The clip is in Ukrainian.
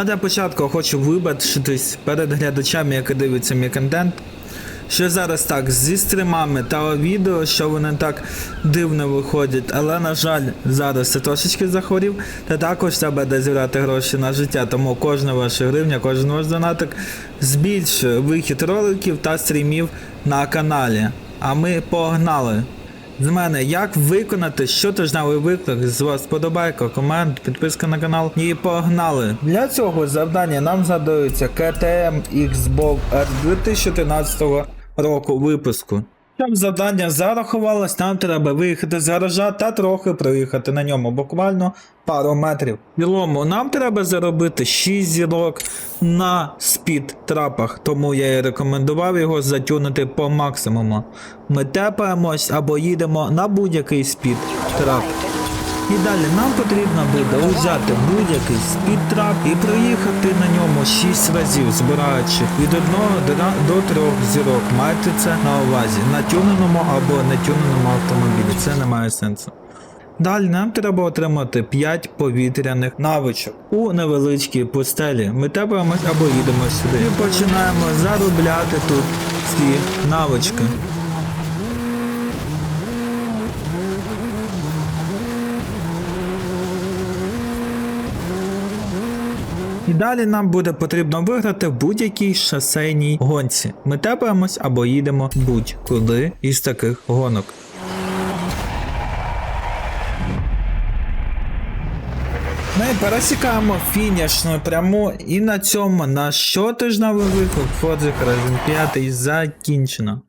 А для початку хочу вибачитись перед глядачами, які дивляться мій контент. Що зараз так зі стримами та відео, що вони так дивно виходять, але на жаль, зараз я трошечки захворів, та також треба де зібрати гроші на життя, тому кожна ваша гривня, кожен ваш донатик збільшує вихід роликів та стрімів на каналі. А ми погнали! З мене як виконати щотижневий виклик з вас подобайка, комент, підписка на канал і погнали. Для цього завдання нам задаються KTM Xbox R 2013 року випуску. Щоб завдання зарахувалось, нам треба виїхати з гаража та трохи проїхати на ньому, буквально пару метрів. В цілому нам треба заробити 6 зірок на спід трапах, тому я і рекомендував його затюнути по максимуму. Ми тепаємось або їдемо на будь-який спід трап. І далі нам потрібно буде взяти будь-який спідтрап і проїхати на ньому 6 разів, збираючи від 1 до 3 зірок. Майте це на увазі на тюненому або не тюненому автомобілі. Це не має сенсу. Далі нам треба отримати 5 повітряних навичок у невеличкій пустелі. Ми тепаємось або їдемо сюди. І починаємо заробляти тут ці навички. І далі нам буде потрібно виграти в будь-якій шосейній гонці. Ми тепаємось або їдемо будь-куди із таких гонок. Ми пересікаємо фінішну пряму, і на цьому наш щотижневий виклик Forza Horizon 5 закінчено.